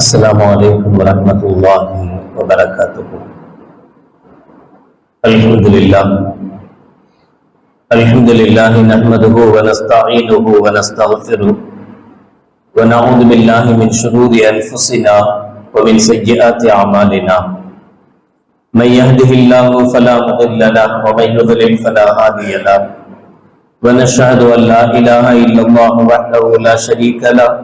السلام عليكم ورحمة الله وبركاته الحمد لله الحمد لله نحمده ونستعينه ونستغفره ونعوذ بالله من شرور أنفسنا ومن سيئات أعمالنا من يهده الله فلا مضل له ومن يضلل فلا هادي له۔ ونشهد أن لا إله إلا الله وحده لا شريك له۔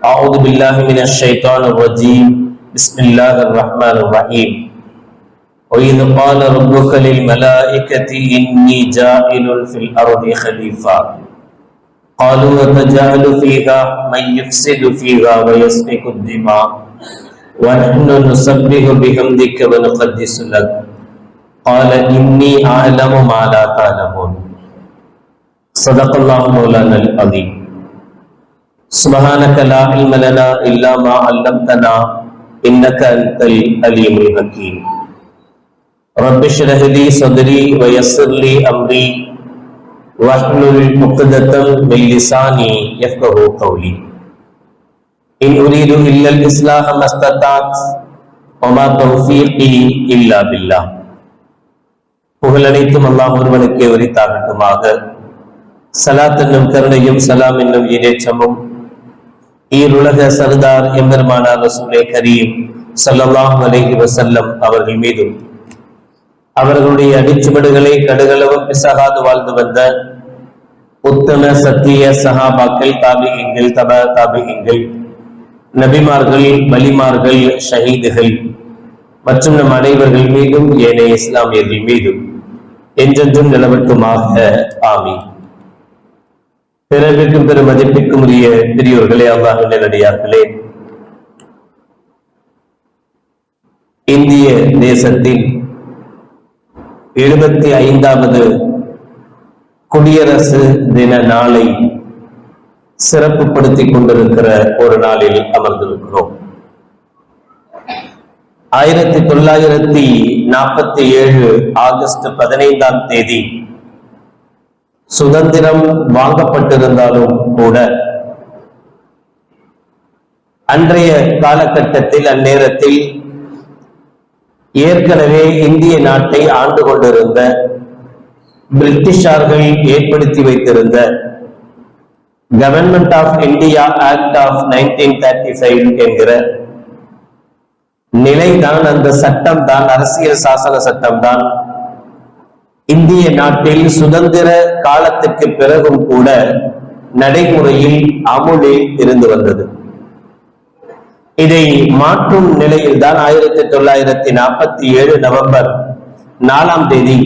أعوذ بالله من الشيطان الرجيم. بسم الله الرحمن الرحيم. وإذ قال ربك للملائكة إني جاعل في الأرض خليفة. قالوا وتجعل فيها من يفسد فيها ويسفك الدماء. ونحن نسبح بحمدك ونقدس لك. قال إني أعلم ما لا تعلمون. صدق الله مولانا العظيم. سبحانك لا علم لنا إلا ما علمتنا إنك أنت العليم الحكيم رب اشرح لي صدري ويسر لي أمري واحلل عقدة من لساني يفقه قولي إن أريد إلا الإصلاح ما استطعت وما توفيقي إلا بالله புகழனைத்தும் அல்லாஹ் ஒருவனுக்கே உரித்தாகட்டுமாக சலாத் என்னும் கருணையும் சலாம் என்னும் ஈரேற்றமும் ஈருலக சர்தார் எம்பெருமானார் ரசூலே கரீம் ஸல்லல்லாஹு அலைஹி வஸல்லம் அவர்கள் மீதும் அவர்களுடைய அடிச்சுவடுகளை கடுகளவும் பிசகாது வாழ்ந்து வந்த உத்தம சத்திய சஹாபாக்கள் தாபிகங்கள் தப தாபிகங்கள் நபிமார்கள் வலிமார்கள் ஷஹீதுகள் மற்றும் நம் அனைவர்கள் மீதும் ஏனைய இஸ்லாமியர்கள் மீதும் என்றென்றும் நிலவட்டுமாக. ஆமீன். பிறவிற்கும் பெரும் மதிப்பிற்கும் உரிய பெரியோர்களே அல்லாஹ் நல்லடியார்களே இந்திய தேசத்தின் எழுபத்தி ஐந்தாவது குடியரசு தின நாளை சிறப்புப்படுத்திக் கொண்டிருக்கிற ஒரு நாளில் அமர்ந்திருக்கிறோம். ஆயிரத்தி தொள்ளாயிரத்தி நாற்பத்தி ஏழு ஆகஸ்ட் பதினைந்தாம் தேதி சுதந்திரம் வாங்கப்பட்டிருந்தாலும் கூட அன்றைய காலகட்டத்தில் அந்நேரத்தில் ஏற்கனவே இந்திய நாட்டை ஆண்டு கொண்டிருந்த பிரிட்டிஷார்கள் ஏற்படுத்தி வைத்திருந்த Government of India Act of nineteen thirty five என்கிற நிலைதான் அந்த சட்டம் தான் அரசியல் சாசன சட்டம் தான் இந்திய நாட்டில் சுதந்திர காலத்துக்கு பிறகும் கூட நடைமுறையில் அமுலே இருந்து வந்தது. இதை மாற்றும் நிலையில் தான் ஆயிரத்தி தொள்ளாயிரத்தி நாற்பத்தி ஏழு நவம்பர் நாலாம் தேதி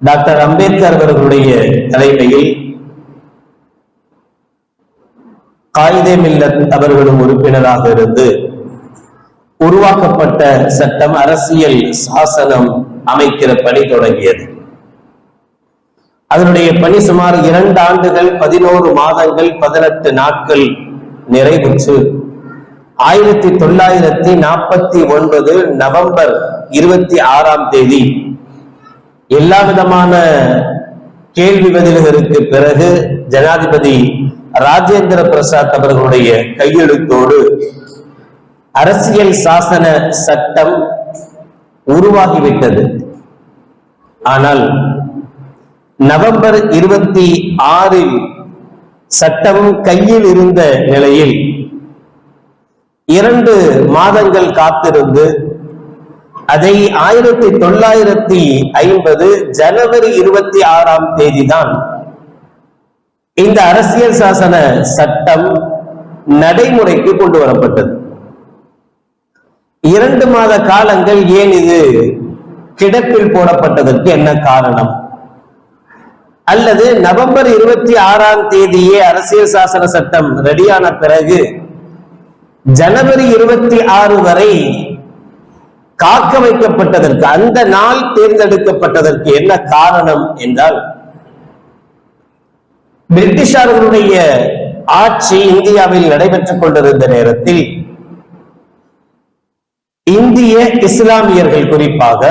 டாக்டர் அம்பேத்கர் அவர்களுடைய தலைமையில் காயிதே மில்லத் அவர்களும் உறுப்பினராக இருந்து உருவாக்கப்பட்ட சட்டம் அரசியல் சாசனம் அமைக்கிற பணி தொடங்கியது. அதனுடைய பணி சுமார் இரண்டு ஆண்டுகள் பதினோரு மாதங்கள் பதினெட்டு நாட்கள் நிறைவுற்று. ஆயிரத்தி தொள்ளாயிரத்தி நாற்பத்தி ஒன்பது நவம்பர் இருபத்தி ஆறாம் தேதி எல்லா விதமான கேள்வி பதில்களுக்கு பிறகு ஜனாதிபதி ராஜேந்திர பிரசாத் அவர்களுடைய கையெழுத்தோடு அரசியல் சாசன சட்டம் உருவாகிவிட்டது. ஆனால் நவம்பர் இருபத்தி ஆறில் சட்டம் கையில் இருந்த நிலையில் இரண்டு மாதங்கள் காத்திருந்து அதை ஆயிரத்தி தொள்ளாயிரத்தி ஐம்பது ஜனவரி இருபத்தி ஆறாம் தேதி தான் இந்த அரசியல் சாசன சட்டம் நடைமுறைக்கு கொண்டு வரப்பட்டது. இரண்டு மாத காலங்கள் ஏன் இது கிடப்பில் போடப்பட்டதற்கு என்ன காரணம்? அல்லது நவம்பர் இருபத்தி ஆறாம் தேதியே அரசியல் சாசன சட்டம் ரெடியான பிறகு ஜனவரி இருபத்தி ஆறு வரை காக்க வைக்கப்பட்டதற்கு அந்த நாள் தேர்ந்தெடுக்கப்பட்டதற்கு என்ன காரணம் என்றால் பிரிட்டிஷார்களுடைய ஆட்சி இந்தியாவில் நடைபெற்றுக் கொண்டிருந்த நேரத்தில் இந்திய இஸ்லாமியர்கள் குறிப்பாக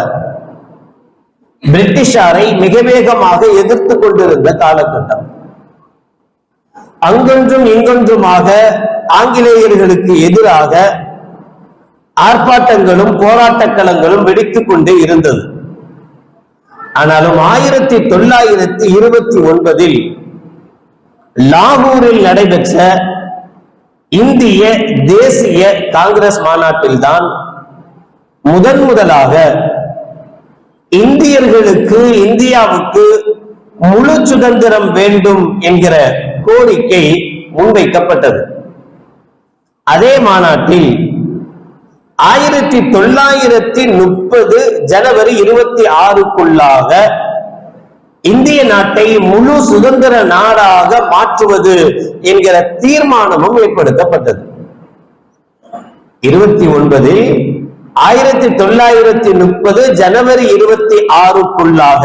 பிரிட்டிஷாரை மிக வேகமாக எதிர்த்து கொண்டிருந்த காலகட்டம். அங்கொன்றும் இங்கொன்றுமாக ஆங்கிலேயர்களுக்கு எதிராக ஆர்ப்பாட்டங்களும் போராட்ட களங்களும் வெடித்துக் கொண்டே இருந்தது. ஆனாலும் ஆயிரத்தி தொள்ளாயிரத்தி இருபத்தி ஒன்பதில் லாகூரில் நடைபெற்ற இந்திய தேசிய காங்கிரஸ் மாநாட்டில்தான் முதன் முதலாக இந்தியர்களுக்கு இந்தியாவுக்கு முழு சுதந்திரம் வேண்டும் என்கிற கோரிக்கை முன்வைக்கப்பட்டது. அதே மாநாட்டில் ஆயிரத்தி தொள்ளாயிரத்தி முப்பது ஜனவரி இருபத்தி ஆறுக்குள்ளாக இந்திய நாட்டை முழு சுதந்திர நாடாக மாற்றுவது என்கிற தீர்மானமும் ஏற்படுத்தப்பட்டது. இருபத்தி ஒன்பதில் ஆயிரத்தி தொள்ளாயிரத்தி முப்பது ஜனவரி இருபத்தி ஆறுக்குள்ளாக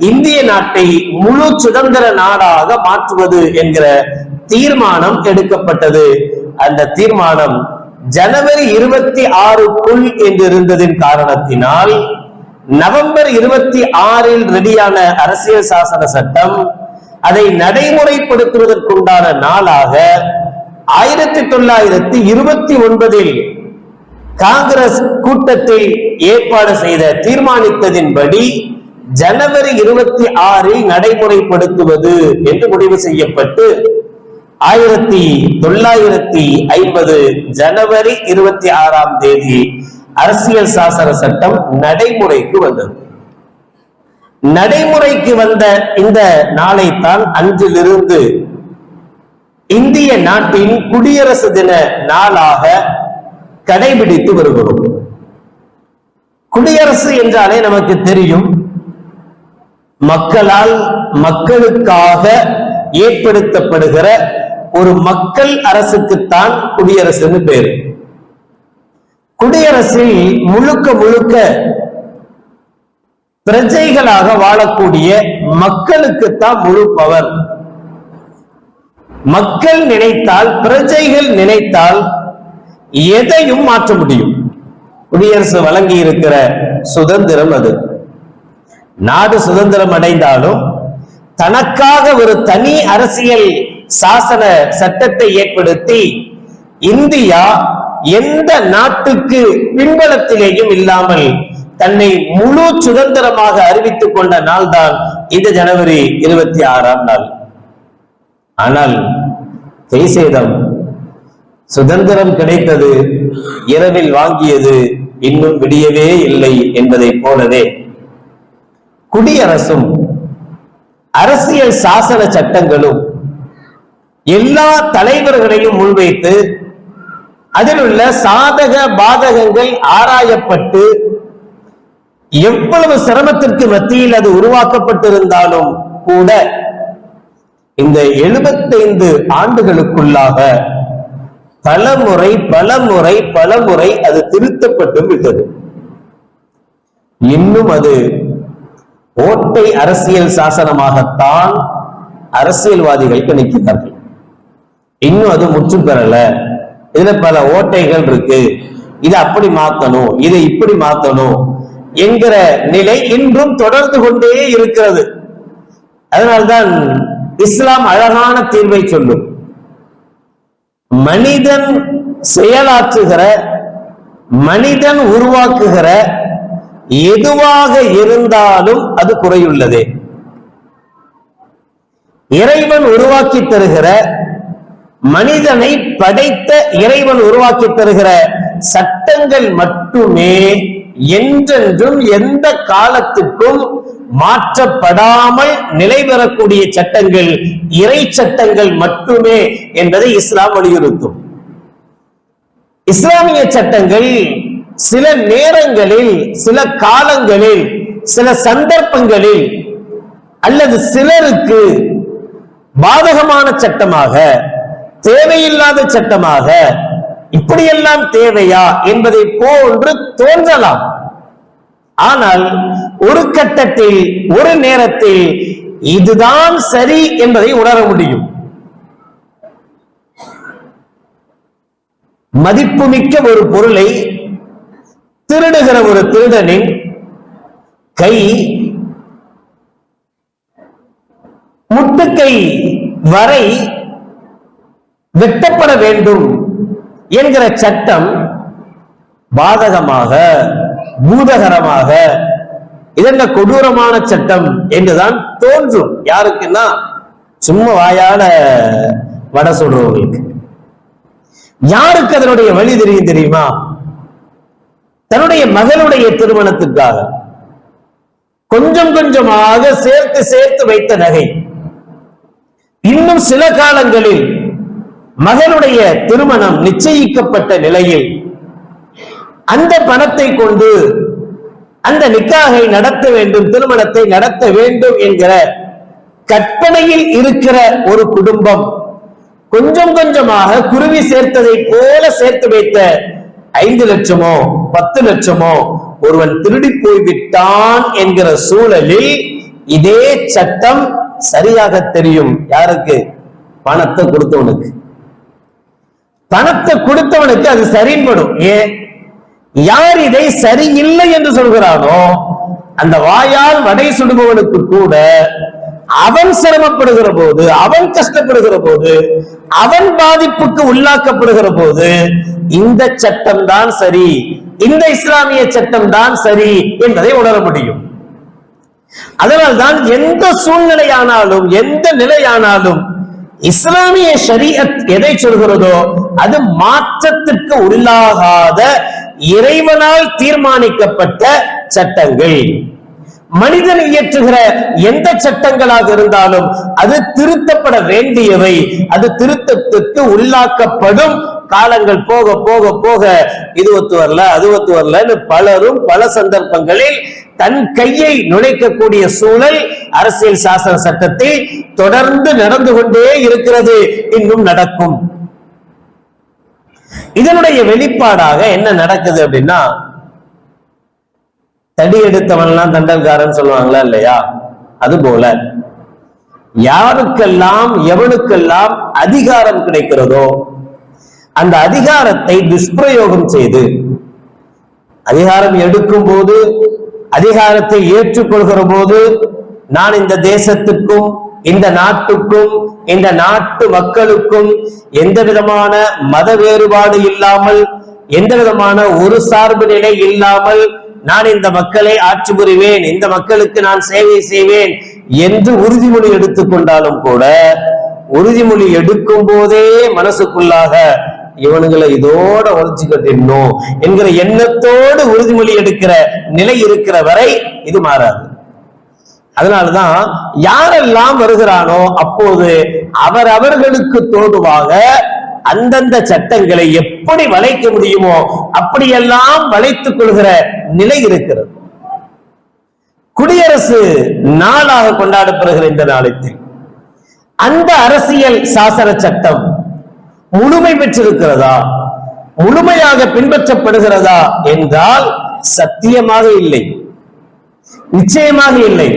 இந்திய நாட்டை முழு சுதந்திர நாடாக மாற்றுவது என்கிற தீர்மானம் எடுக்கப்பட்டது. அந்த தீர்மானம் ஜனவரி இருபத்தி ஆறுக்குள் என்று இருந்ததின் காரணத்தினால் நவம்பர் இருபத்தி ஆறில் ரெடியான அரசியல் சாசன சட்டம் அதை நடைமுறைப்படுத்துவதற்குண்டான நாளாக ஆயிரத்தி தொள்ளாயிரத்தி இருபத்தி ஒன்பதில் காங்கிரஸ் கூட்டத்தை ஏற்பாடு செய்த தீர்மானித்ததின்படி ஜனவரி இருபத்தி ஆறில் நடைமுறைப்படுத்துவது என்று முடிவு செய்யப்பட்டு ஆயிரத்தி தொள்ளாயிரத்தி ஐம்பது ஜனவரி இருபத்தி ஆறாம் தேதி அரசியல் சாசன சட்டம் நடைமுறைக்கு வந்தது. நடைமுறைக்கு வந்த இந்த நாளைத்தான் அன்றிலிருந்து இந்திய நாட்டின் குடியரசு தின நாளாக கடைபிடித்து வருகிறோம். குடியரசு என்றாலே நமக்கு தெரியும் மக்களால் மக்களுக்காக ஏற்படுத்தப்படுகிற ஒரு மக்கள் அரசுக்குத்தான் குடியரசுன்னு பேரு. குடியரசில் முழுக்க முழுக்க பிரஜைகளாக வாழக்கூடிய மக்களுக்குத்தான் முழு பவர். மக்கள் நினைத்தால் பிரஜைகள் நினைத்தால் எதையும் மாற்ற முடியும். குடியரசு வழங்கி இருக்கிற சுதந்திரம் அது. நாடு சுதந்திரம் அடைந்தாலும் தனக்காக ஒரு தனி அரசியல் சாசன சட்டத்தை ஏற்படுத்தி இந்தியா எந்த நாட்டுக்கு பின்பலத்திலேயும் இல்லாமல் தன்னை முழு சுதந்திரமாக அறிவித்துக் கொண்ட நாள் தான் இந்த ஜனவரி இருபத்தி ஆறாம் நாள். ஆனால் செய்தம் சுதந்திரம் கிடைத்தது இரவில் வாங்கியது இன்னும் விடியவே இல்லை என்பதைப் போலவே. குடியரசும் அரசியல் சாசன சட்டங்களும் எல்லா தலைவர்களையும் முன்வைத்து அதில் உள்ள சாதக பாதகங்கள் ஆராயப்பட்டு எவ்வளவு சிரமத்திற்கு மத்தியில் அது உருவாக்கப்பட்டிருந்தாலும் கூட இந்த எழுபத்தைந்து ஆண்டுகளுக்குள்ளாக பலமுறை பலமுறை பலமுறை அது திருத்தப்பட்டும் விட்டது. இன்னும் அது ஓட்டை அரசியல் சாசனமாகத்தான் அரசியல்வாதிகள் கணிக்கிறார்கள் இன்னும் அது முற்று பெறல. இதுல பல ஓட்டைகள் இருக்கு. இதை அப்படி மாத்தணும் இதை இப்படி மாத்தணும் என்கிற நிலை இன்றும் தொடர்ந்து கொண்டே இருக்கிறது. அதனால்தான் இஸ்லாம் அழகான தீர்வை சொல்லும். மனிதன் செயலாற்றுகிற மனிதன் உருவாக்குகிற எதுவாக இருந்தாலும் அது குறையுள்ளது. இறைவன் உருவாக்கி தருகிற மனிதனை படைத்த இறைவன் உருவாக்கி தருகிற சட்டங்கள் மட்டுமே என்றென்றும் எந்த காலத்துக்கும் மாற்றப்படாமல் நிலை பெறக்கூடிய சட்டங்கள் இறை சட்டங்கள் மட்டுமே என்பதை இஸ்லாம் வலியுறுத்தும். இஸ்லாமிய சட்டங்கள் சில நேரங்களில் சில காலங்களில் சில சந்தர்ப்பங்களில் அல்லது சிலருக்கு பாதகமான சட்டமாக தேவையில்லாத சட்டமாக இப்படியெல்லாம் தேவையா என்பதை போன்று தோன்றலாம். ஆனால் ஒரு கட்டத்தில் ஒரு நேரத்தில் இதுதான் சரி என்பதை உணர முடியும். மதிப்புமிக்க ஒரு பொருளை திருடுகிற ஒரு திருடனின் கை முட்டுக்கை வரை வெட்டப்பட வேண்டும் என்கிற சட்டம் பாதகமாக பூதகரமாக இதென்ன கொடூரமான சட்டம் என்றுதான் தோன்றும். யாருக்குன்னா? சும்மா வாயால வடை சொல்றவங்களுக்கு யாருக்கு அதனுடைய வழி தெரியும் தெரியுமா? தன்னுடைய மகளுடைய திருமணத்துக்காக. கொஞ்சம் கொஞ்சமாக சேர்த்து சேர்த்து வைத்த நகை. இன்னும் சில காலங்களில் மகனுடைய திருமணம் நிச்சயிக்கப்பட்ட நிலையில் அந்த பணத்தை கொண்டு அந்த நிக்காகை நடத்த வேண்டும் திருமணத்தை நடத்த வேண்டும் என்கிற கற்பனையில் இருக்கிற ஒரு குடும்பம். கொஞ்சம் கொஞ்சமாக குருவி சேர்த்ததை போல சேர்த்து வைத்த ஐந்து லட்சமோ பத்து லட்சமோ ஒருவன் திருடி போய்விட்டான் என்கிற சூழலில் இதே சட்டம் சரியாக தெரியும். யாருக்கு? பணத்தை கொடுத்தவனுக்கு. பணத்தை கொடுத்தவனுக்கு அது சரின்படும். ஏன்? யார் இதை சரியில்லை என்று சொல்கிறானோ அந்த வாயால் வடை சுடுபவனுக்கு கூட அவன் சிரமப்படுகிற போது அவன் கஷ்டப்படுகிற போது அவன் பாதிப்புக்கு உள்ளாக்கப்படுகிற போது இந்த சட்டம் தான் சரி இந்த இஸ்லாமிய சட்டம் தான் சரி என்பதை உணர முடியும். அதனால்தான் எந்த சூழ்நிலையானாலும் எந்த நிலையானாலும் இஸ்லாமிய ஷரியத் எதை சொல்கிறதோ அது மாற்றத்திற்கு உள்ளாகாத இறைவனால் தீர்மானிக்கப்பட்ட சட்டங்கள். மனிதன் இயற்றுகிற எந்த சட்டங்களாக இருந்தாலும் அது திருத்தப்பட வேண்டியவை. அது திருத்தத்திற்கு உள்ளாக்கப்படும் காலங்கள் போக போக போக இது ஒத்து வரல அது ஒத்து வரலன்னு பலரும் பல சந்தர்ப்பங்களில் தன் கையை நுழைக்கக்கூடிய சூழல் அரசியல் சாசன சட்டத்தில் தொடர்ந்து நடந்து கொண்டே இருக்கிறது. இன்னும் நடக்கும். இதனுடைய வெளிப்பாடாக என்ன நடக்குது அப்படின்னா தடி எடுத்தவன்லாம் தண்டல்காரன் சொல்லுவாங்களா இல்லையா? அது போல யாருக்கெல்லாம் எவனுக்கெல்லாம் அதிகாரம் கிடைக்கிறதோ அந்த அதிகாரத்தை துஷ்பிரயோகம் செய்து அதிகாரம் எடுக்கும் போது அதிகாரத்தை ஏற்றுக்கொள்கிற போது நான் இந்த தேசத்துக்கும் இந்த நாட்டுக்கும் இந்த நாட்டு மக்களுக்கும் எந்த விதமான மத வேறுபாடு இல்லாமல் எந்த விதமான ஒரு சார்பு நிலை இல்லாமல் நான் இந்த மக்களை ஆட்சி புரிவேன் இந்த மக்களுக்கு நான் சேவை செய்வேன் என்று உறுதிமொழி எடுத்துக்கொண்டாலும் கூட உறுதிமொழி எடுக்கும் போதே மனசுக்குள்ளாக இவனுங்களை இதோட ஒழிச்சு கட்டிடணும் என்கிற எண்ணத்தோடு உறுதிமொழி எடுக்கிற நிலை இருக்கிற வரை இது மாறாது. அதனாலதான் யாரெல்லாம் வருகிறானோ அப்போது அவர் அவர்களுக்கு தோடுவாக அந்தந்த சட்டங்களை எப்படி வளைக்க முடியுமோ அப்படியெல்லாம் வளைத்துக் கொள்கிற நிலை இருக்கிறது. குடியரசு நாளாக கொண்டாடப்படுகிற இந்த நாளத்தில் அந்த அரசியல் சாசன சட்டம் முழுமை பெற்றிருக்கிறதா? முழுமையாக பின்பற்றப்படுகிறதா? என்றால் சத்தியமாக இல்லை. நிச்சயமாக இல்லை.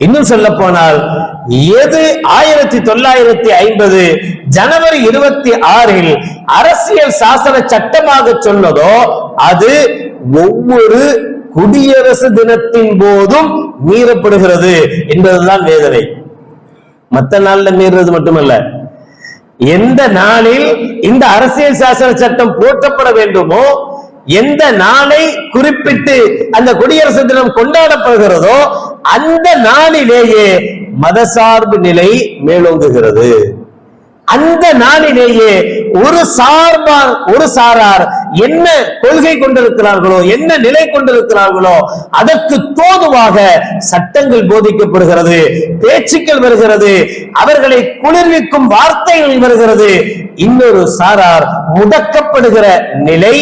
இன்னும் சொல்ல போனால் எது ஆயிரத்தி தொள்ளாயிரத்தி ஐம்பது ஜனவரி இருபத்தி ஆறில் அரசியல் சாசன சட்டமாக சொன்னதோ அது ஒவ்வொரு குடியரசு தினத்தின் போதும் மீறப்படுகிறது என்பதுதான் வேதனை. மத்த நாள்ல மீறுறது மட்டுமல்ல. எந்த நாளில் இந்த அரசியல் சாசன சட்டம் போற்றப்பட வேண்டுமோ எந்த நாளை குறிப்பிட்டு அந்த குடியரசு தினம் கொண்டாடப்படுகிறதோ அந்த நாளிலேயே மதசார்பு நிலை மேலோங்குகிறது. அந்த நாளிலேயே ஒரு சார்பார் ஒரு சாரார் என்ன கொள்கை கொண்டிருக்கிறார்களோ என்ன நிலை கொண்டிருக்கிறார்களோ அதற்கு தோதுவாக சட்டங்கள் போதிக்கப்படுகிறது பேச்சுக்கள் வருகிறது அவர்களை குளிர்விக்கும் வார்த்தைகள் வருகிறது. இன்னொரு சாரார் முடக்கப்படுகிற நிலை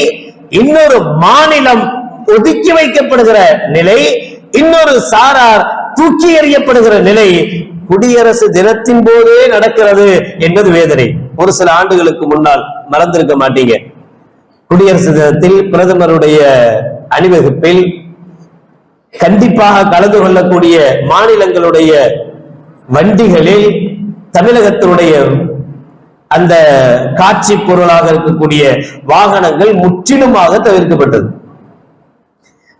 இன்னொரு மாநிலம் ஒதுக்கி வைக்கப்படுகிற நிலை இன்னொரு சாரார் தூக்கி எறியப்படுகிற நிலை குடியரசு தினத்தின் போதே நடக்கிறது என்பது வேதனை. ஒரு சில ஆண்டுகளுக்கு முன்னால் மறந்திருக்க மாட்டீங்க. குடியரசு தினத்தில் பிரதமருடைய அணிவகுப்பில் கண்டிப்பாக கலந்து கொள்ளக்கூடிய மாநிலங்களுடைய வண்டிகளில் தமிழகத்தினுடைய அந்த காட்சி பொருளாக இருக்கக்கூடிய வாகனங்கள் முற்றிலுமாக தவிர்க்கப்பட்டது.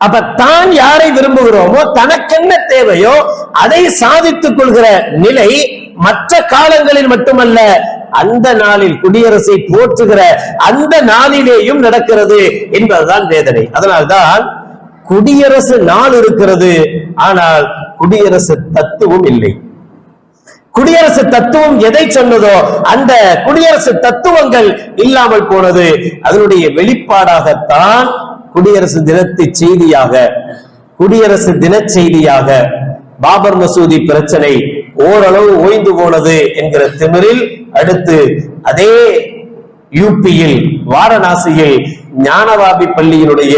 அப்ப தான் யாரை விரும்புகிறோமோ தனக்கென்ன தேவையோ அதை சாதித்துக் கொள்கிற நிலை மற்ற காலங்களில் மட்டுமல்ல அந்த நாளில் குடியரசை போற்றுகிற அந்த நாளிலேயும் நடக்கிறது என்பதுதான் வேதனை. அதனால்தான் குடியரசு நாள் இருக்கிறது ஆனால் குடியரசு தத்துவம் இல்லை. குடியரசு தத்துவம் எதை சொன்னதோ அந்த குடியரசு தத்துவங்கள் இல்லாமல் போனது அதனுடைய வெளிப்பாடாகத்தான் குடியரசு தினத்து செய்தியாக குடியரசு தின செய்தியாக பாபர் மசூதி பிரச்சனை ஓரளவு ஓய்ந்து போனது என்கிற திமிரில் அடுத்து அதே யூபியில் வாரணாசியில் ஞானவாபி பள்ளியினுடைய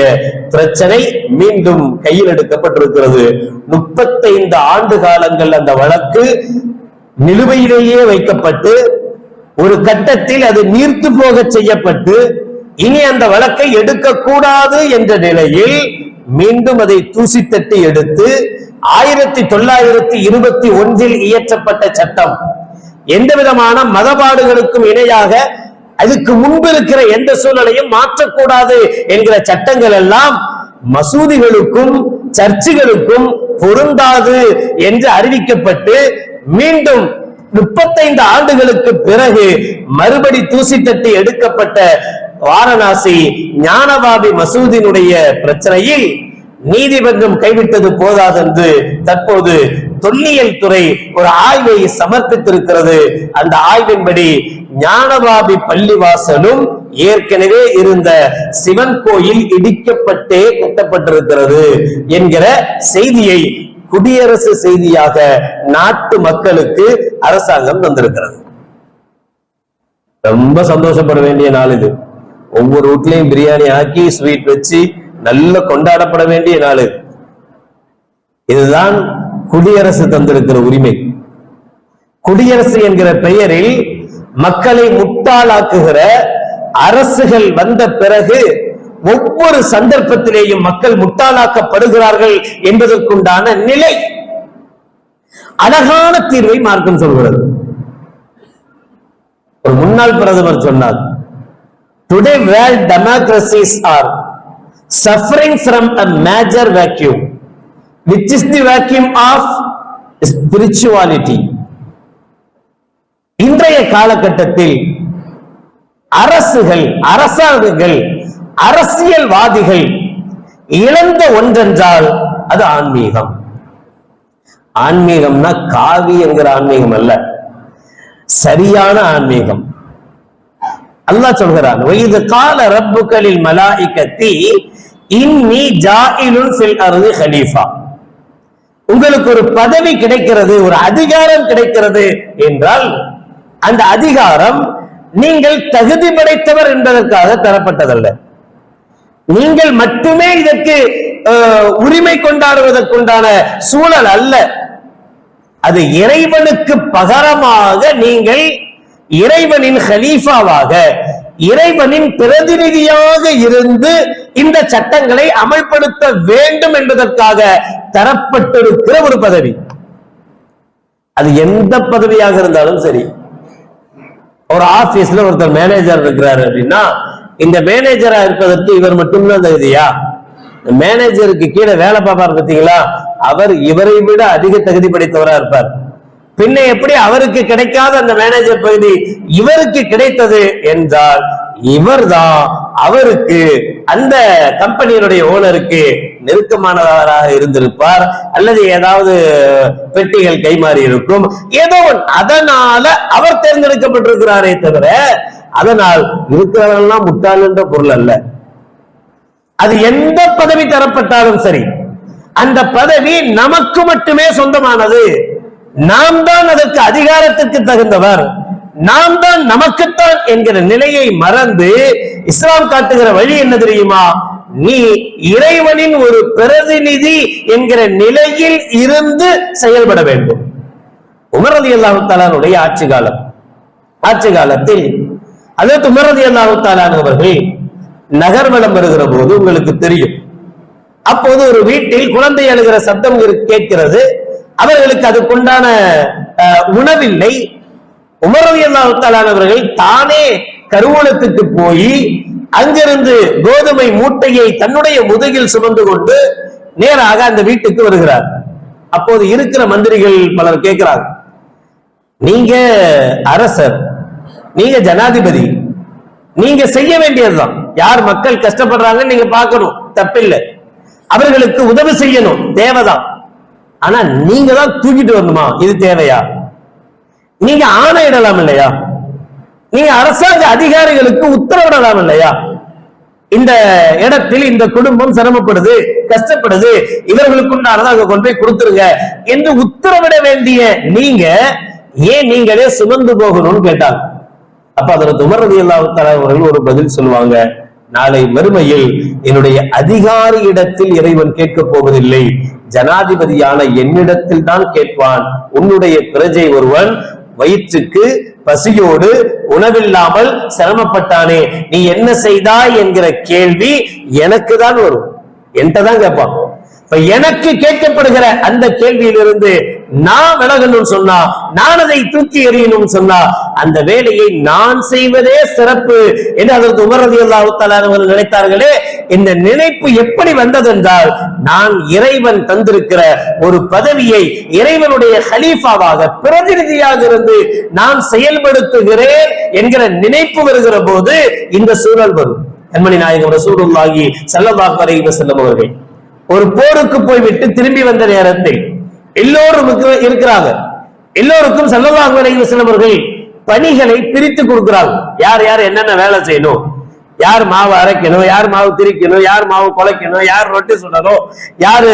பிரச்சனை மீண்டும் கையில் எடுக்கப்பட்டிருக்கிறது. முப்பத்தைந்து ஆண்டு காலங்கள் அந்த வழக்கு நிலுவையிலேயே வைக்கப்பட்டு ஒரு கட்டத்தில் அது நீர்த்து போக செய்யப்பட்டு இனி அந்த வழக்கை எடுக்கக்கூடாது என்ற நிலையில் மீண்டும் அதை தூசி தட்டி எடுத்து ஆயிரத்தி தொள்ளாயிரத்தி இருபத்தி ஒன்றில் இயற்றப்பட்ட சட்டம். எந்த விதமான மதபாடுகளுக்கும் இணையாக அதுக்கு முன்பு இருக்கிற எந்த சூழலையும் மாற்றக்கூடாது என்கிற சட்டங்கள் எல்லாம் மசூதிகளுக்கும் சர்ச்சுகளுக்கும் பொருந்தாது என்று அறிவிக்கப்பட்டு மீண்டும் முப்பத்தைந்து ஆண்டுகளுக்கு பிறகு மறுபடி தூசி தட்டி எடுக்கப்பட்ட வாரணாசி ஞானபாபி மசூதினுடைய பிரச்சனையில் நீதிமன்றம் கைவிட்டது போதாதென்று தற்போது தொல்லியல் துறை ஒரு ஆய்வை சமர்ப்பித்திருக்கிறது. அந்த ஆய்வின்படி ஞானபாபி பள்ளிவாசலும் ஏற்கனவே இருந்த சிவன் கோயில் இடிக்கப்பட்டே கட்டப்பட்டிருக்கிறது என்கிற செய்தியை குடியரசு செய்தியாக நாட்டு மக்களுக்கு அரசாங்கம் தந்திருக்கிறது. ரொம்ப சந்தோஷப்பட வேண்டிய நாள் இது. ஒவ்வொரு வீட்லயும் பிரியாணி ஆக்கி ஸ்வீட் வச்சு நல்ல கொண்டாடப்பட வேண்டிய நாள். இதுதான் குடியரசு தந்திருக்கிற உரிமை. குடியரசு என்கிற பெயரில் மக்களை முட்டாளாக்குகிற அரசுகள் வந்த பிறகு ஒவ்வொரு சந்தர்ப்பத்திலேயும் மக்கள் முட்டாளாக்கப்படுகிறார்கள் என்பதற்குண்டான நிலை. அழகான தீர்வை மார்க்கம் சொல்கிறது. ஒரு முன்னாள் பிரதமர் சொன்னார் today world democracies are suffering from a major vacuum which is the vacuum of spirituality இன்றைய காலகட்டத்தில் அரசுகள் அரசாங்கங்கள் அரசியல்வாதிகள் இழந்த ஒன்றென்றால் அது ஆன்மீகம். ஆன்மீகம்னா காவி என்கிற ஆன்மீகம் அல்ல சரியான ஆன்மீகம். அல்லாஹ் சொல்கிறான் வயது கால ரப்புகளில் மலாயிக்கத்தி இன்னி ஜாயிலுன் ஃபில் அருது ஹலீஃபா. உங்களுக்கு ஒரு பதவி கிடைக்கிறது ஒரு அதிகாரம் கிடைக்கிறது என்றால் அந்த அதிகாரம் நீங்கள் தகுதி படைத்தவர் என்பதற்காக தரப்பட்டதல்ல. நீங்கள் மட்டுமே இதற்கு அஹ், உரிமை கொண்டாடுவதற்குண்டான சூழல் அல்ல. அது இறைவனுக்கு பகரமாக நீங்கள் இறைவனின் ஹலீஃபாவாக இறைவனின் பிரதிநிதியாக இருந்து இந்த சட்டங்களை அமல்படுத்த வேண்டும் என்பதற்காக தரப்பட்டிருக்கிற ஒரு பதவி. அது எந்த பதவியாக இருந்தாலும் சரி. ஒரு ஆபீஸ்ல ஒருத்தர் மேனேஜர் இருக்கிறாரு அப்படின்னா இந்த மேனேஜரா இருப்பதற்கு இவர் மட்டும்தான் தகுதியா மேனேஜருக்கு கீழே வேலை பார்ப்பார் பார்த்தீங்களா? அவர் இவரை விட அதிக தகுதி படைத்தவரா இருப்பார். பின்ன எப்படி அவருக்கு கிடைக்காத அந்த மேனேஜர் பகுதி இவருக்கு கிடைத்தது என்றால் இவர்தான் அவருக்கு அந்த கம்பெனியினுடைய ஓனருக்கு நெருக்கமானவராக இருந்திருப்பார். அல்லது ஏதாவது பெட்டிகள் கைமாறி இருக்கும். ஏதோ அதனால அவர் தேர்ந்தெடுக்கப்பட்டிருக்கிறாரே தவிர அதனால் இருக்கிறவெல்லாம் முட்டாள் என்ற பொருள் அல்ல. அது எந்த பதவி தரப்பட்டாலும் சரி அந்த பதவி நமக்கு மட்டுமே சொந்தமானது. நாம் தான் அதற்கு அதிகாரத்துக்கு தகுந்தவர். நாம் தான் நமக்குத்தான் என்கிற நிலையை மறந்து இஸ்லாம் காட்டுகிற வழி என்ன தெரியுமா? நீ இறைவனின் ஒரு பிரதிநிதி என்கிற நிலையில் இருந்து செயல்பட வேண்டும். உமர் அலி அல்லாஹு ஆட்சி காலம். ஆட்சி காலத்தில் அதற்கு உமர் அலி அல்லாஹு அவர்கள் நகர்வலம் வருகிற போது உங்களுக்கு தெரியும். அப்போது ஒரு வீட்டில் குழந்தை எழுகிற சப்தம் கேட்கிறது. அவர்களுக்கு அதுக்குண்டான உணவில்லை. உமரவி அவர்கள் தானே கருவூலத்துக்கு போய் அங்கிருந்து கோதுமை மூட்டையை தன்னுடைய முதுகில் சுமந்து கொண்டு நேராக அந்த வீட்டுக்கு வருகிறார். அப்போது இருக்கிற மந்திரிகள் பலர் கேட்கிறார் நீங்க அரசர் நீங்க ஜனாதிபதி நீங்க செய்ய வேண்டியதுதான். யார் மக்கள் கஷ்டப்படுறாங்கன்னு நீங்க பார்க்கணும். தப்பில்லை. அவர்களுக்கு உதவி செய்யணும். தேவைதான். ஆனா நீங்க தான் தூக்கிட்டு வரணுமா? இது தேவையா? நீங்க ஆணையிடலாம் இல்லையா? நீங்க அரசாங்க அதிகாரிகளுக்கு உத்தரவிடலாம் இல்லையா? இந்த இடத்தில் இந்த குடும்பம் சிரமப்படுது கஷ்டப்படுது இவர்களுக்குண்டானதை அங்க கொண்டு போய் கொடுத்துருங்க என்று உத்தரவிட வேண்டிய நீங்க ஏன் நீங்களே சுமந்து போகணும்னு கேட்டாங்க அப்ப அதுல துமரதி அவர்கள் ஒரு பதில் சொல்லுவாங்க. நாளை மறுமையில் என்னுடைய அதிகாரி இடத்தில் இறைவன் கேட்கப் போவதில்லை. ஜனாதிபதியான என்னிடத்தில் தான் கேட்பான். உன்னுடைய பிரஜை ஒருவன் வயிற்றுக்கு பசியோடு உணவில்லாமல் சிரமப்பட்டானே. நீ என்ன செய்தாய் என்கிற கேள்வி எனக்கு தான் வரும். என்கிட்ட தான் கேட்பான். இப்ப எனக்கு கேட்கப்படுகிற அந்த கேள்வியிலிருந்து நான் விலகணும் சொன்னா நான் அதை தூக்கி எறியணும் சொன்னா அந்த வேலையை நான் செய்வதே சிறப்பு என்று அதற்கு உமரதி அவர்கள் நினைத்தார்களே. இந்த நினைப்பு எப்படி வந்ததென்றால் நான் இறைவன் தந்திருக்கிற ஒரு பதவியை இறைவனுடைய ஹலீஃபாவாக பிரதிநிதியாக இருந்து நான் செயல்படுத்துகிறேன் என்கிற நினைப்பு வருகிற போது இந்த சூழல் வரும். கண்மணி நாயகம் ரசூலுல்லாஹி ஸல்லல்லாஹு அலைஹி செல்லும் அவர்கள் ஒரு போருக்கு போய்விட்டு திரும்பி வந்த நேரத்தில் எல்லோரும் இருக்கிறாங்க. எல்லோருக்கும் ஸல்லல்லாஹு அலைஹி வஸல்லம் அவர்கள் பணிகளை பிரித்து கொடுக்கிறாங்க யார் யார் என்னென்ன வேலை செய்யணும்? யார் மாவு அரைக்கணும்? யார் மாவு திரிக்கணும்? யார் மாவு குலைக்கணும்? யார் ரொட்டி சுடணும்? யாரு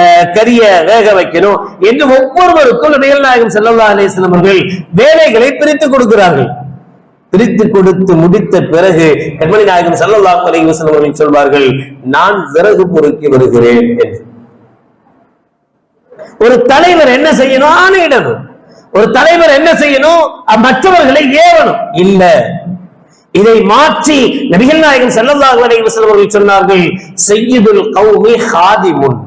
அஹ், கறிய வேக வைக்கணும்? என்று ஒவ்வொருவருக்கும் நபிகள் நாயகம் செல்லல்லா அலைஹி அவர்கள் வேலைகளை பிரித்து கொடுக்கிறார்கள். பிரித்து கொடுத்து முடித்த பிறகு கண்மணி நாயகம் செல்லல்லா அலைஹி அவர்கள் சொல்வார்கள் நான் விறகு பொறுக்கி வருகிறேன் என்று. ஒரு தலைவர் என்ன செய்யணும் ஆணையிடணும் ஒரு தலைவர் என்ன செய்யணும்? மற்றவர்களை ஏவணும். இல்ல. இதை மாற்றி நபிகள் நாயகன் செல்லல்லாஹு அலைஹி வஸல்லம் அவர்கள் சொன்னார்கள் செய்யுதுல் கௌமி ஹாதிமுன்.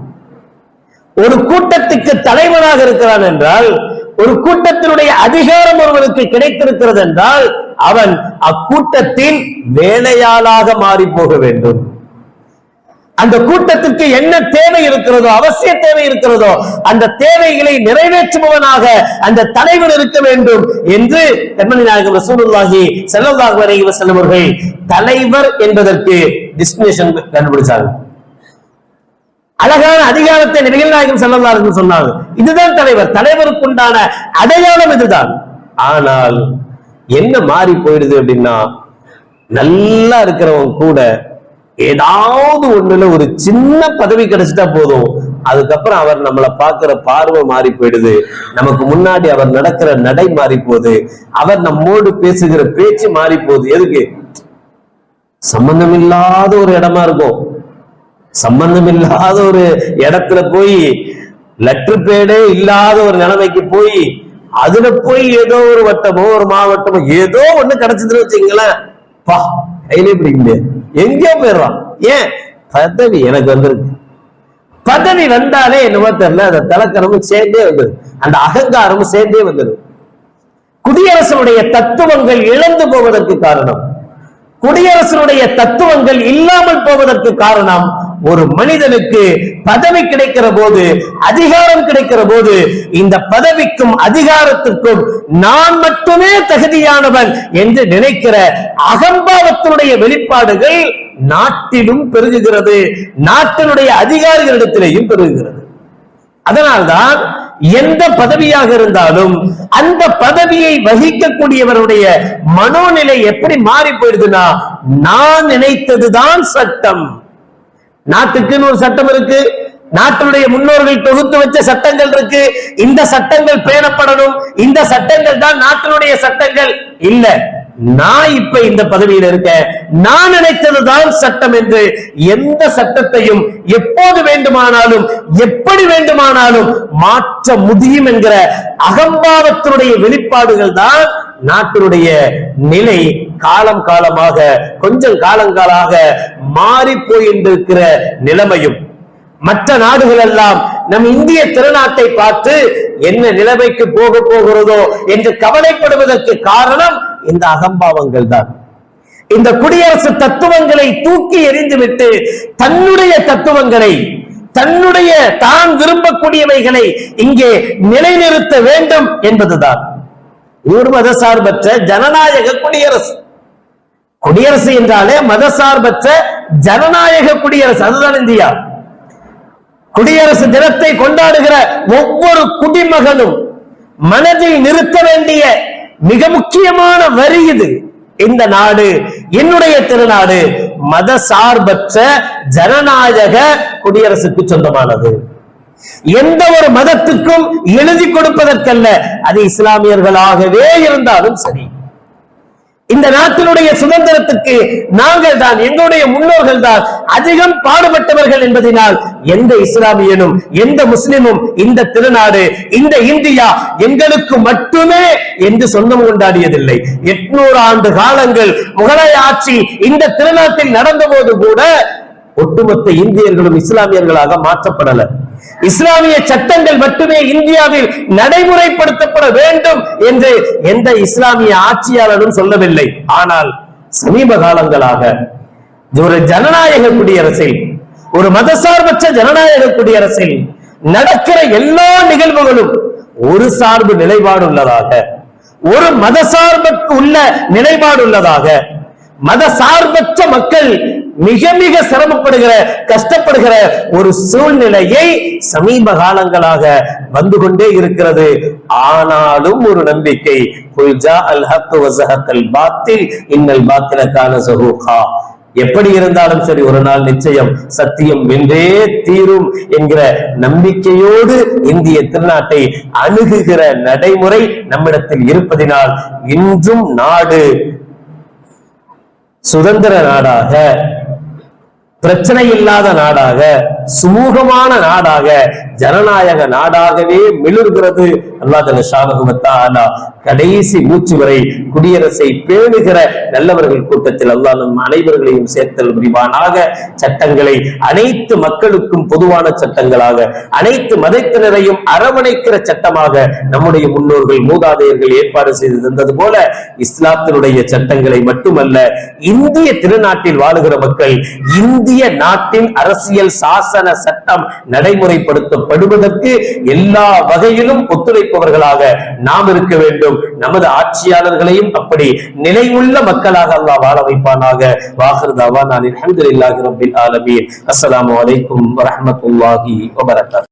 ஒரு கூட்டத்துக்கு தலைவனாக இருக்கிறான் என்றால் ஒரு கூட்டத்தினுடைய அதிகாரம் ஒருவனுக்கு கிடைத்திருக்கிறது என்றால் அவன் அக்கூட்டத்தின் வேலையாளாக மாறி போக வேண்டும். அந்த கூட்டத்திற்கு என்ன தேவை இருக்கிறதோ அவசிய தேவை இருக்கிறதோ அந்த தேவைகளை நிறைவேற்றுபவனாக அந்த தலைவர் இருக்க வேண்டும் என்று கண்மணி நாயகம் ரசூலுல்லாஹி செல்லல்லாஹு அலைஹி வஸல்லம் அவர்கள் தலைவர் என்பதற்கு டிஸ்டினேஷன் கண்டுபிடிச்சாங்க. அழகான அதிகாரத்தை நிகழ் நாயகம் ஸல்லல்லாஹு அலைஹி சொன்னாங்க. இதுதான் தலைவர். தலைவருக்கு உண்டான அடையாளம் இதுதான். ஆனால் என்ன மாறி போயிடுது அப்படின்னா நல்லா இருக்கிறவன் கூட ஏதாவது ஒண்ணுல ஒரு சின்ன பதவி கிடைச்சிட்டா போதும். அதுக்கப்புறம் அவர் நம்மளை பார்க்கிற பார்வை மாறி போயிடுது. நமக்கு முன்னாடி அவர் நடக்கிற நடை மாறி போகுது. அவர் நம்மோடு பேசுகிற பேச்சு மாறி போகுது. எதுக்கு? சம்பந்தம் இல்லாத ஒரு இடமா இருக்கும். சம்பந்தம் இல்லாத ஒரு இடத்துல போய் லெட்டர் பேடே இல்லாத ஒரு நிலைமைக்கு போய் அதுல போய் ஏதோ ஒரு வட்டமோ ஒரு மாவட்டமோ ஏதோ ஒண்ணு கிடைச்சதுன்னு வச்சுங்களேன் பா கையிலே பிடிக்க முடியாது எங்கேயோ போயிடுறான். ஏன்? பதவி எனக்கு வந்திருக்கு. பதவி வந்தாலே என்னவோ தெரியல அந்த தலக்கணமும் சேர்ந்தே வந்தது. அந்த அகங்காரமும் சேர்ந்தே வந்தது. குடியரசனுடைய தத்துவங்கள் இழந்து போவதற்கு காரணம். குடியரசனுடைய தத்துவங்கள் இல்லாமல் போவதற்கு காரணம் ஒரு மனிதனுக்கு பதவி கிடைக்கிற போது அதிகாரம் கிடைக்கிற போது இந்த பதவிக்கும் அதிகாரத்திற்கும் நான் மட்டுமே தகுதியானவன் என்று நினைக்கிற அகம்பாவத்தினுடைய வெளிப்பாடுகள் நாட்டிலும் பெருகுகிறது நாட்டினுடைய அதிகாரிகளிடத்திலேயும் பெருகுகிறது. அதனால்தான் எந்த பதவியாக இருந்தாலும் அந்த பதவியை வகிக்கக்கூடியவருடைய மனோநிலை எப்படி மாறி போயிடுதுன்னா நான் நினைத்ததுதான் சட்டம். நாட்டுக்குன்னு ஒரு சட்டம் இருக்கு. நாட்டினுடைய முன்னோர்கள் தொகுத்து வச்ச சட்டங்கள் இருக்கு. இந்த சட்டங்கள் பேணப்படணும். இந்த சட்டங்கள் தான் நாட்டினுடைய சட்டங்கள். இல்ல நான் இப்ப இந்த பதவியில் இருக்கேன். நான் நினைத்ததுதான் சட்டம் என்று எந்த சட்டத்தையும் எப்போது வேண்டுமானாலும் எப்படி வேண்டுமானாலும் மாற்ற முடியும் என்கிற அகம்பாவத்தினுடைய வெளிப்பாடுகள் தான் நாட்டினுடைய நிலை காலம் காலமாக கொஞ்சம் காலங்காலாக மாறி போயிருந்திருக்கிற நிலைமையும் மற்ற நாடுகள் எல்லாம் நம் இந்திய திருநாட்டை பார்த்து என்ன நிலைமைக்கு போக போகிறதோ என்று கவலைப்படுவதற்கு காரணம் இந்த அகம்பாவங்கள் தான். இந்த குடியரசு தத்துவங்களை தூக்கி எறிந்துவிட்டு தன்னுடைய தத்துவங்களை தன்னுடைய தான் விரும்பக்கூடியவைகளை இங்கே நிலைநிறுத்த வேண்டும் என்பதுதான். ஒரு மதசார்பற்ற ஜனநாயக குடியரசு. குடியரசு என்றாலே மதசார்பற்ற ஜனநாயக குடியரசு. அதுதான் இந்தியா. குடியரசு தினத்தை கொண்டாடுகிற ஒவ்வொரு குடிமகனும் மனதில் நிறுத்த வேண்டிய மிக முக்கியமான வரி இது. இந்த நாடு என்னுடைய திருநாடு மத சார்பற்ற ஜனநாயக குடியரசுக்கு சொந்தமானது. எந்த ஒரு மதத்துக்கும் எழுதி கொடுப்பதற்கல்ல அது இஸ்லாமியர்களாகவே இருந்தாலும் சரி. இந்த நாட்டினுடைய சுதந்திரத்துக்கு நாங்கள் தான் எங்களுடைய முன்னோர்கள் தான் அதிகம் பாடுபட்டவர்கள் என்பதனால் எந்த இஸ்லாமியனும் எந்த முஸ்லிமும் இந்த திருநாடு இந்த இந்தியா எங்களுக்கு மட்டுமே என்று சொந்தம் கொண்டாடியதில்லை. எட்நூறு ஆண்டு காலங்கள் முகலாய ஆட்சி இந்த திருநாட்டில் நடந்த போது கூட ஒட்டுமொத்த இந்தியர்களும் இஸ்லாமியர்களாக மாற்றப்படல. இஸ்லாமிய சட்டங்கள் மட்டுமே இந்தியாவில் நடைமுறைப்படுத்தப்பட வேண்டும் என்று எந்த இஸ்லாமிய ஆட்சியாளரும் சொல்லவில்லை. ஆனால் சமீப காலங்களாக ஒரு ஜனநாயக குடியரசில் ஒரு மதசார்பற்ற ஜனநாயக குடியரசில் நடக்கிற எல்லா நிகழ்வுகளும் ஒரு சார்பு நிலைப்பாடு உள்ளதாக ஒரு மதசார்புக்கு உள்ள நிலைப்பாடு உள்ளதாக மத சார்பற்ற மக்கள் மிக மிக சிரமப்படுகிற கஷ்டப்படுகிற ஒரு சூழ்நிலையை சமீப காலங்களாக வந்து கொண்டே இருக்கிறது. ஆனாலும் ஒரு நம்பிக்கை குல்ஜா பாத்தில் இன்னல் எப்படி இருந்தாலும் சரி ஒரு நாள் நிச்சயம் சத்தியம் வென்றே தீரும் என்கிற நம்பிக்கையோடு இந்திய திருநாட்டை அணுகுகிற நடைமுறை நம்மிடத்தில் இருப்பதினால் இன்றும் நாடு சுதந்திர நாடாக பிரச்சனை இல்லாத நாடாக சுமூகமான நாடாக ஜனநாயக நாடாகவே மிளர்கிறது. அல்லாஹ் கடைசி மூச்சு வரை குடியரசை பேணுகிற நல்லவர்கள் கூட்டத்தில் அல்லா நம் அனைவர்களையும் சேர்த்தல் புரிவானாக. சட்டங்களை அனைத்து மக்களுக்கும் பொதுவான சட்டங்களாக அனைத்து மதத்தினரையும் அரவணைக்கிற சட்டமாக நம்முடைய முன்னோர்கள் மூதாதையர்கள் ஏற்பாடு செய்து தந்தது போல இஸ்லாத்தினுடைய சட்டங்களை மட்டுமல்ல இந்திய திருநாட்டில் வாழுகிற மக்கள் இந்திய நாட்டின் அரசியல் சாசன சட்டம் நடைமுறைப்படுத்தப்படுவதற்கு எல்லா வகையிலும் ஒத்துழைப்பவர்களாக நாம் இருக்க வேண்டும். நமது ஆட்சியாளர்களையும் அப்படி நிலையுள்ள மக்களாக அல்லா வாழ வைப்பானாக. வாகர்தாவா நான் அல்ஹம்துலில்லாஹி ரப்பில் ஆலமீன். அஸ்ஸலாமு அலைக்கும் வரஹ்மத்துல்லாஹி வபரகாத்துஹு